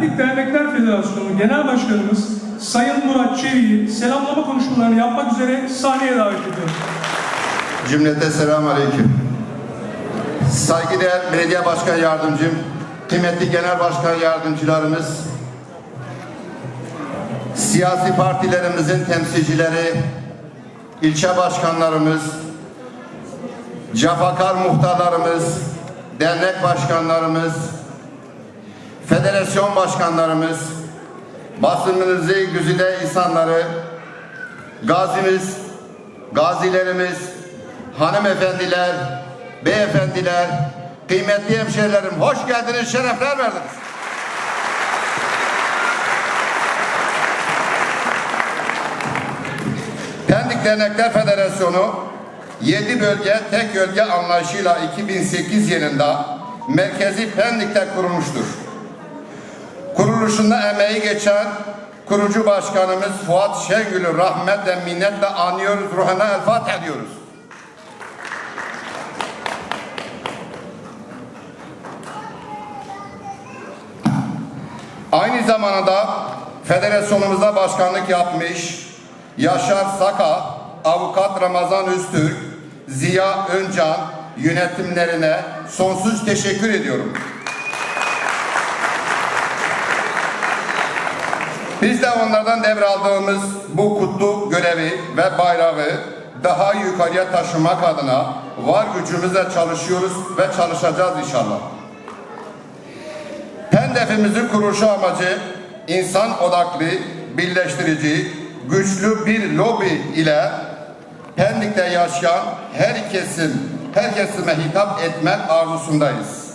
Pendik Dernekler Federasyonu Genel Başkanımız Sayın Murat Çevik'i selamlama konuşmalarını yapmak üzere sahneye davet ediyorum. Cümlete selamun aleyküm. Saygıdeğer belediye başkan yardımcım, kıymetli genel başkan yardımcılarımız, siyasi partilerimizin temsilcileri, ilçe başkanlarımız, cafakar muhtarlarımız, dernek başkanlarımız, federasyon başkanlarımız, basınımızı güzide insanları, gazimiz, gazilerimiz, hanımefendiler, beyefendiler, kıymetli hemşehrilerim hoş geldiniz, şerefler verdiniz. Pendik Dernekler Federasyonu 7 bölge tek bölge anlayışıyla 2008 yılında merkezi Pendik'te kurulmuştur. Kuruluşunda emeği geçen kurucu başkanımız Fuat Şengül'ü rahmetle minnetle anıyoruz, ruhuna el Fatiha ediyoruz. Aynı zamanda federasyonumuzda başkanlık yapmış Yaşar Saka, Avukat Ramazan Üstürk, Ziya Öncan yönetimlerine sonsuz teşekkür ediyorum. Biz de onlardan devraldığımız bu kutlu görevi ve bayrağı daha yukarıya taşımak adına var gücümüzle çalışıyoruz ve çalışacağız inşallah. Pendefimizin kuruluşu amacı insan odaklı, birleştirici, güçlü bir lobi ile Pendik'te yaşayan her kesim, her kesime hitap etmek arzusundayız.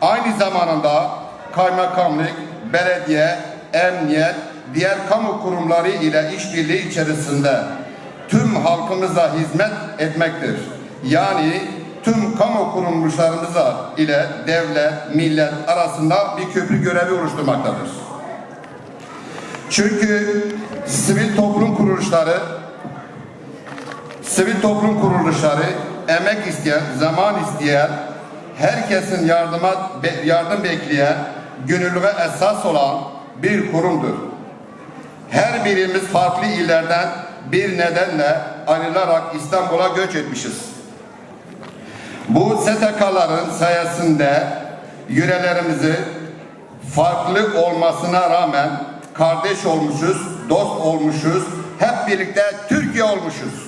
Aynı zamanda kaymakamlık, belediye, emniyet, diğer kamu kurumları ile işbirliği içerisinde tüm halkımıza hizmet etmektir. Yani tüm kamu kuruluşlarımıza ile devlet, millet arasında bir köprü görevi oluşturmaktadır. Çünkü sivil toplum kuruluşları sivil toplum kuruluşları emek isteyen, zaman isteyen, herkesin yardıma yardım bekleyen, gönüllüye esas olan bir kurumdur. Her birimiz farklı illerden bir nedenle ayrılarak İstanbul'a göç etmişiz. Bu STK'ların sayesinde yürelerimizi farklı olmasına rağmen kardeş olmuşuz, dost olmuşuz, hep birlikte Türkiye olmuşuz.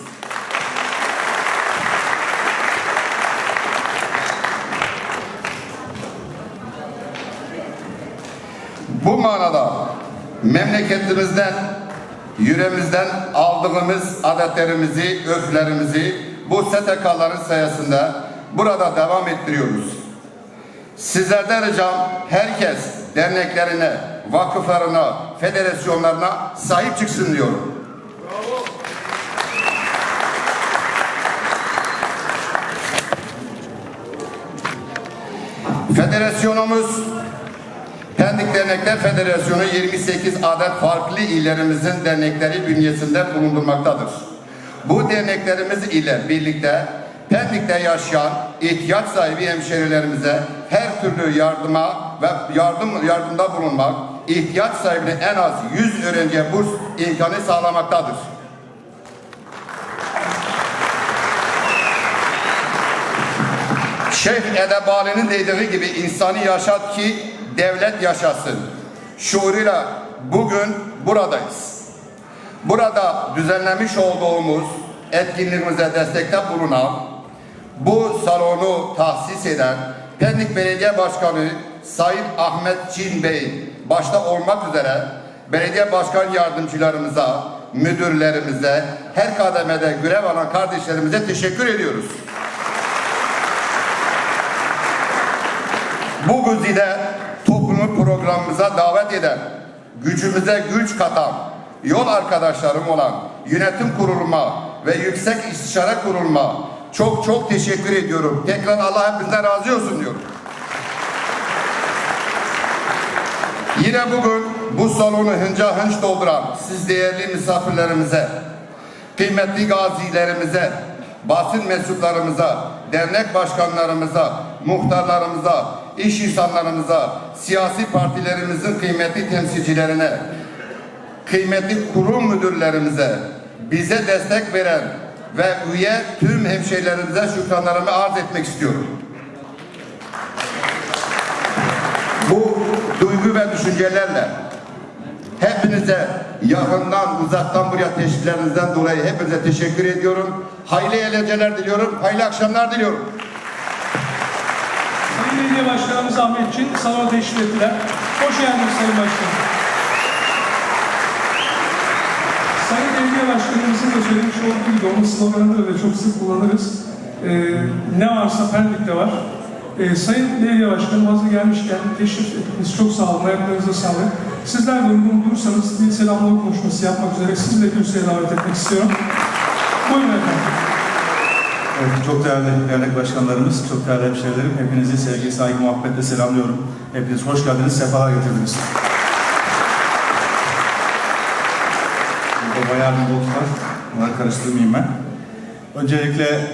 Bu manada memleketimizden, yüreğimizden aldığımız adetlerimizi, öflerimizi bu STK'ların sayesinde burada devam ettiriyoruz. Sizlerden ricam herkes derneklerine, vakıflarına, federasyonlarına sahip çıksın diyorum. Federasyonumuz Pendik Dernekler Federasyonu 28 adet farklı illerimizin dernekleri bünyesinde bulundurmaktadır. Bu derneklerimiz ile birlikte Pendik'te yaşayan ihtiyaç sahibi hemşerilerimize her türlü yardıma ve yardım yardımda bulunmak, ihtiyaç sahibine en az 100 öğrenciye burs imkanı sağlamaktadır. Şeyh Edebali'nin dediği gibi insanı yaşat ki devlet yaşasın. Şuuruyla bugün buradayız. Burada düzenlemiş olduğumuz etkinliğimize destekte bulunan bu salonu tahsis eden Pendik Belediye Başkanı Sayın Ahmet Çin Bey başta olmak üzere belediye başkan yardımcılarımıza, müdürlerimize, her kademede görev alan kardeşlerimize teşekkür ediyoruz. Bu güzide toplumu programımıza davet eden, gücümüze güç katan, yol arkadaşlarım olan yönetim kuruluma ve yüksek istişare kuruluma çok çok teşekkür ediyorum. Tekrar Allah hepinizden razı olsun diyorum. Yine bugün bu salonu hınca hınç dolduran siz değerli misafirlerimize, kıymetli gazilerimize, basın mensuplarımıza, dernek başkanlarımıza, muhtarlarımıza, iş insanlarımıza, siyasi partilerimizin kıymetli temsilcilerine, kıymetli kurum müdürlerimize, bize destek veren ve üye tüm hemşehrilerimize şükranlarımı arz etmek istiyorum. Bu duygu ve düşüncelerle hepinize yakından uzaktan buraya teşriflerinizden dolayı hepinize teşekkür ediyorum. Hayırlı eğlenceler diliyorum, hayırlı akşamlar diliyorum. Belediye Başkanımız Ahmet Çin salona teşrif ettiler. Hoş geldiniz Sayın Başkanım. Sayın Belediye Başkanımızın da söylemiş olduğu gibi onun sloganını da çok sık kullanırız. Ee, ne varsa Pendik'te var. Ee, Sayın Belediye Başkanım hazır gelmişken teşrif ettiniz. Çok sağ olun. Ayaklarınıza sağlık. Sizler de uygun bulursanız bir selamlama konuşması yapmak üzere sizi de kürsüye davet etmek istiyorum. Buyurun efendim. Evet, çok değerli dernek başkanlarımız, çok değerli hemşehrilerim, hepinizi sevgi, saygı, muhabbetle selamlıyorum. Hepiniz hoş geldiniz, sefalar getirdiniz. Burada bayağı bir boks var, bunları karıştırmayayım ben. Öncelikle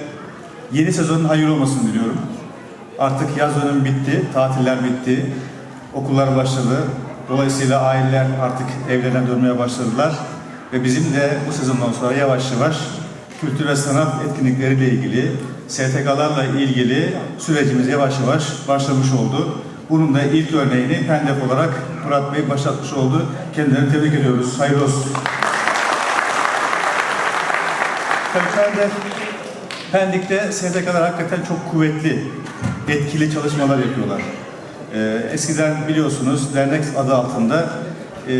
yeni sezonun hayırlı olmasını diliyorum. Artık yaz dönemi bitti, tatiller bitti, okullar başladı. Dolayısıyla aileler artık evlerine dönmeye başladılar. Ve bizim de bu sezondan sonra yavaş yavaş kültür ve sanat etkinlikleriyle ilgili, STK'larla ilgili sürecimiz yavaş yavaş başlamış oldu. Bunun da ilk örneğini Pendek olarak Murat Bey başlatmış oldu. Kendilerini tebrik ediyoruz. Hayırlı olsun. Pendek, Pendik'te STK'lar hakikaten çok kuvvetli, etkili çalışmalar yapıyorlar. Ee, eskiden biliyorsunuz dernek adı altında e,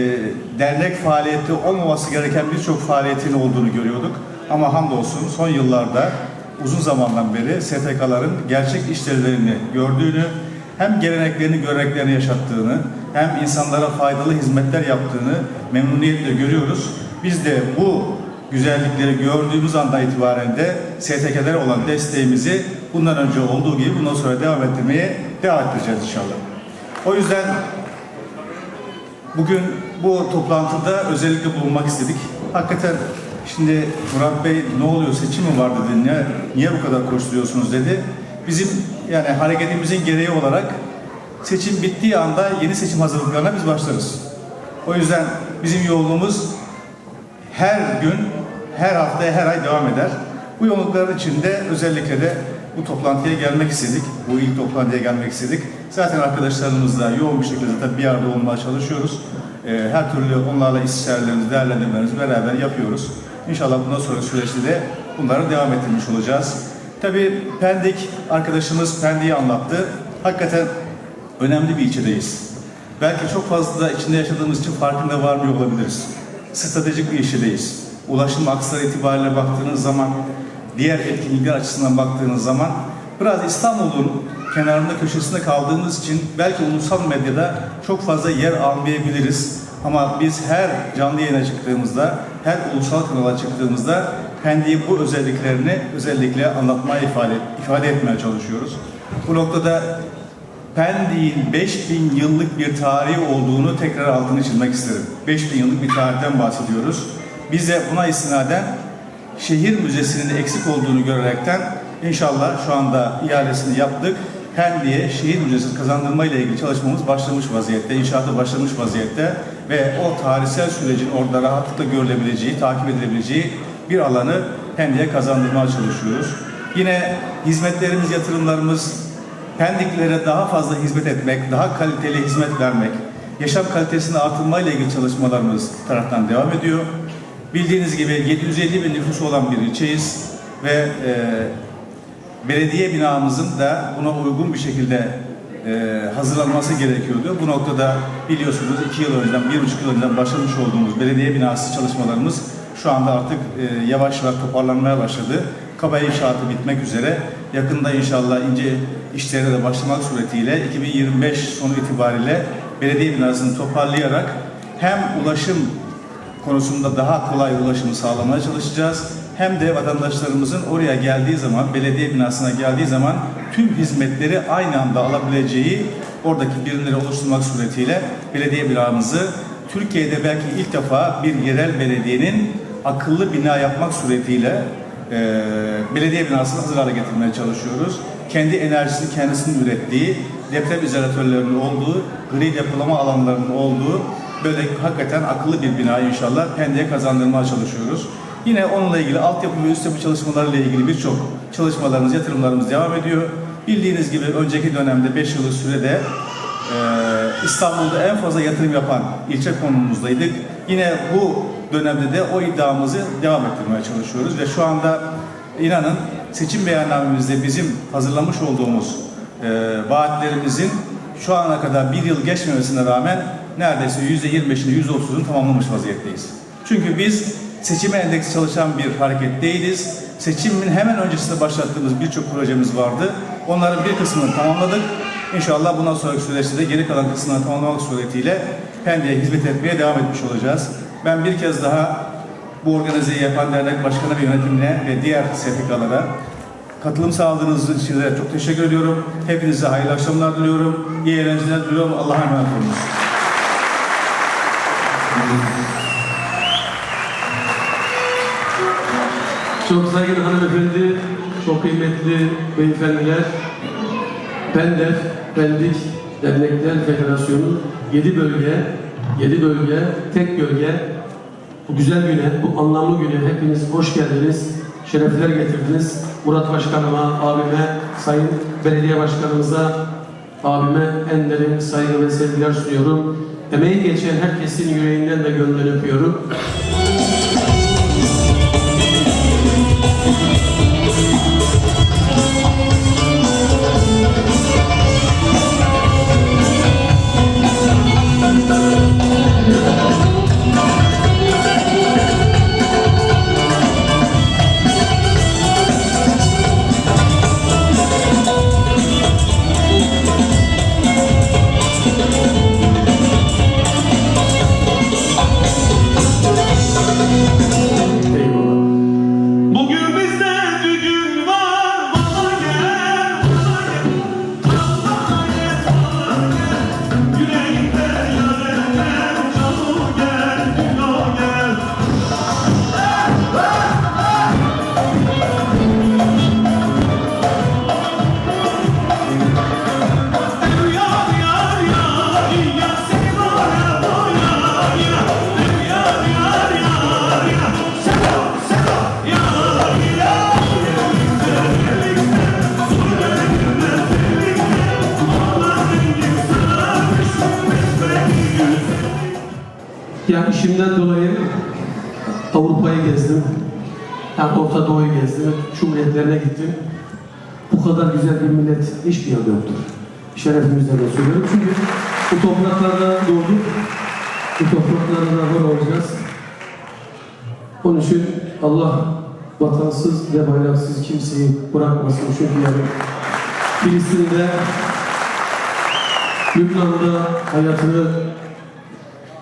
dernek faaliyeti olmaması gereken birçok faaliyetin olduğunu görüyorduk. Ama hamdolsun son yıllarda uzun zamandan beri STK'ların gerçek işlevlerini gördüğünü, hem geleneklerini, göreneklerini yaşattığını, hem insanlara faydalı hizmetler yaptığını memnuniyetle görüyoruz. Biz de bu güzellikleri gördüğümüz anda itibaren de STK'lere olan desteğimizi bundan önce olduğu gibi bundan sonra devam ettirmeye devam edeceğiz inşallah. O yüzden bugün bu toplantıda özellikle bulunmak istedik. Hakikaten şimdi Murat Bey ne oluyor seçim mi var dedi, niye, niye bu kadar koşturuyorsunuz dedi. Bizim yani hareketimizin gereği olarak seçim bittiği anda yeni seçim hazırlıklarına biz başlarız. O yüzden bizim yolumuz her gün, her hafta, her ay devam eder. Bu yoğunlukların içinde özellikle de bu toplantıya gelmek istedik. Bu ilk toplantıya gelmek istedik. Zaten arkadaşlarımızla yoğun bir şekilde tabii bir arada olmaya çalışıyoruz. Ee, her türlü onlarla istişarelerimizi, değerlendirmelerimizi beraber yapıyoruz. İnşallah bundan sonra süreçte de bunları devam ettirmiş olacağız. Tabii Pendik arkadaşımız Pendik'i anlattı. Hakikaten önemli bir ilçedeyiz. Belki çok fazla içinde yaşadığımız için farkında varmıyor olabiliriz. Stratejik bir ilçedeyiz. Ulaşım aksları itibariyle baktığınız zaman, diğer etkinlikler açısından baktığınız zaman biraz İstanbul'un kenarında köşesinde kaldığımız için belki ulusal medyada çok fazla yer almayabiliriz. Ama biz her canlı yayına çıktığımızda, her ulusal kanala çıktığımızda Pendik'in bu özelliklerini özellikle anlatmaya ifade, ifade etmeye çalışıyoruz. Bu noktada Pendik'in 5000 yıllık bir tarihi olduğunu tekrar altını çizmek isterim. 5000 yıllık bir tarihten bahsediyoruz. Biz de buna istinaden şehir müzesinin eksik olduğunu görerekten inşallah şu anda ihalesini yaptık. Pendik'e şehir müzesi kazandırma ile ilgili çalışmamız başlamış vaziyette, inşaatı başlamış vaziyette ve o tarihsel sürecin orada rahatlıkla görülebileceği, takip edilebileceği bir alanı Pendik'e kazandırmaya çalışıyoruz. Yine hizmetlerimiz, yatırımlarımız Pendiklere daha fazla hizmet etmek, daha kaliteli hizmet vermek, yaşam kalitesini artırmayla ilgili çalışmalarımız taraftan devam ediyor. Bildiğiniz gibi 750 bin nüfusu olan bir ilçeyiz ve e, belediye binamızın da buna uygun bir şekilde e, hazırlanması gerekiyordu. Bu noktada biliyorsunuz iki yıl önceden, bir buçuk yıl önceden başlamış olduğumuz belediye binası çalışmalarımız şu anda artık e, yavaş yavaş toparlanmaya başladı. Kaba inşaatı bitmek üzere. Yakında inşallah ince işlerine de başlamak suretiyle 2025 sonu itibariyle belediye binasını toparlayarak hem ulaşım konusunda daha kolay ulaşımı sağlamaya çalışacağız. Hem de vatandaşlarımızın oraya geldiği zaman, belediye binasına geldiği zaman tüm hizmetleri aynı anda alabileceği oradaki birimleri oluşturmak suretiyle belediye binamızı Türkiye'de belki ilk defa bir yerel belediyenin akıllı bina yapmak suretiyle e, belediye binasını hazır hale getirmeye çalışıyoruz. kendi enerjisini kendisinin ürettiği, deprem izolatörlerinin olduğu, gri depolama alanlarının olduğu böyle hakikaten akıllı bir bina inşallah Pendik'e kazandırmaya çalışıyoruz. Yine onunla ilgili altyapı ve üst yapı çalışmalarıyla ilgili birçok çalışmalarımız, yatırımlarımız devam ediyor. Bildiğiniz gibi önceki dönemde 5 yıllık sürede e, İstanbul'da en fazla yatırım yapan ilçe konumumuzdaydık. Yine bu dönemde de o iddiamızı devam ettirmeye çalışıyoruz ve şu anda inanın seçim beyannamemizde bizim hazırlamış olduğumuz e, vaatlerimizin şu ana kadar bir yıl geçmemesine rağmen neredeyse %25'ini %30'unu tamamlamış vaziyetteyiz. Çünkü biz seçime endeksi çalışan bir hareket değiliz. Seçimin hemen öncesinde başlattığımız birçok projemiz vardı. Onların bir kısmını tamamladık. İnşallah bundan sonraki süreçte de geri kalan kısmını tamamlamak suretiyle Pendik'e hizmet etmeye devam etmiş olacağız. Ben bir kez daha bu organizeyi yapan dernek başkanı ve yönetimine ve diğer STK'lara katılım sağladığınız için de çok teşekkür ediyorum. Hepinize hayırlı akşamlar diliyorum. İyi eğlenceler diliyorum. Allah'a emanet olunuz. Çok saygıdeğer hanımefendi, çok kıymetli beyefendiler, PENDEF, Pendik Dernekler Federasyonu 7 bölge, 7 bölge, tek bölge. Bu güzel güne, bu anlamlı güne hepiniz hoş geldiniz, şerefler getirdiniz. Murat Başkanıma, abime, Sayın Belediye Başkanımıza, abime en derin saygı ve sevgiler sunuyorum. Emeği geçen herkesin yüreğinden de gönlünü öpüyorum. İşimden dolayı Avrupa'yı gezdim. Yani Orta Doğu'yu gezdim. Cumhuriyetlerine gittim. Bu kadar güzel bir millet hiçbir yerde yoktur. Şerefimizden de söylüyorum. Çünkü bu topraklarda doğduk. Bu topraklarda var olacağız. Onun için Allah vatansız ve bayraksız kimseyi bırakmasın. Çünkü yani Filistin'de, Lübnan'da hayatını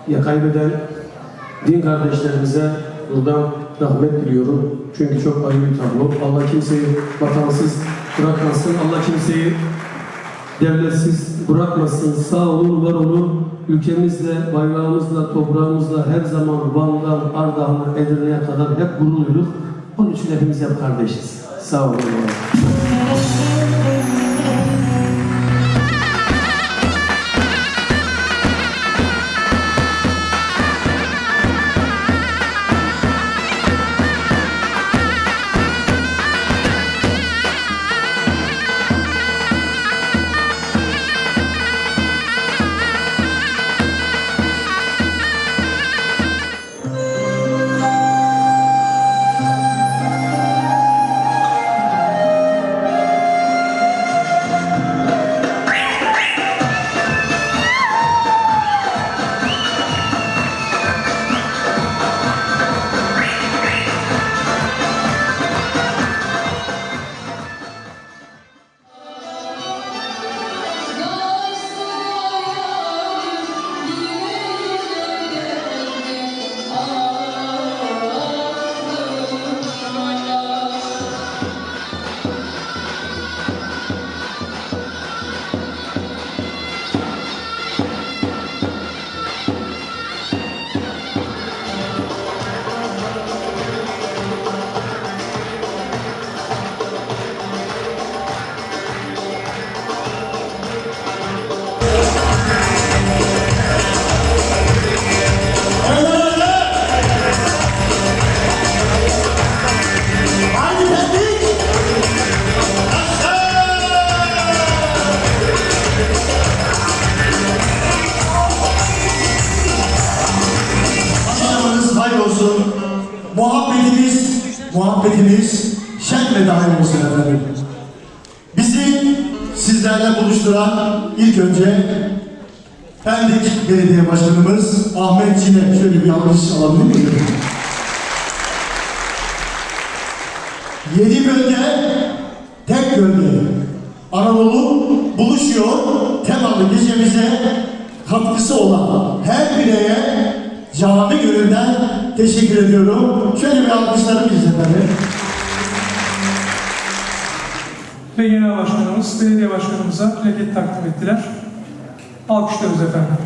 ya kaybeden din kardeşlerimize buradan rahmet diliyorum. Çünkü çok acı bir tablo. Allah kimseyi vatansız bırakmasın. Allah kimseyi devletsiz bırakmasın. Sağ olun, var olun. Ülkemizle, bayrağımızla, toprağımızla her zaman Van'dan, Ardahan'a, Edirne'ye kadar hep gurur duyduk. Onun için hepimiz hep kardeşiz. Sağ olun. İlk önce Pendik Belediye Başkanımız Ahmet Çin'e şöyle bir alkış alabilir miyim? Yedi bölge, tek bölge. Anadolu buluşuyor. Temalı gecemize katkısı olan her bireye cami gönülden teşekkür ediyorum. Şöyle bir alkışlarımız efendim. Ve genel başkanımız, belediye başkanımıza plaket takdim ettiler. Alkışlarız efendim.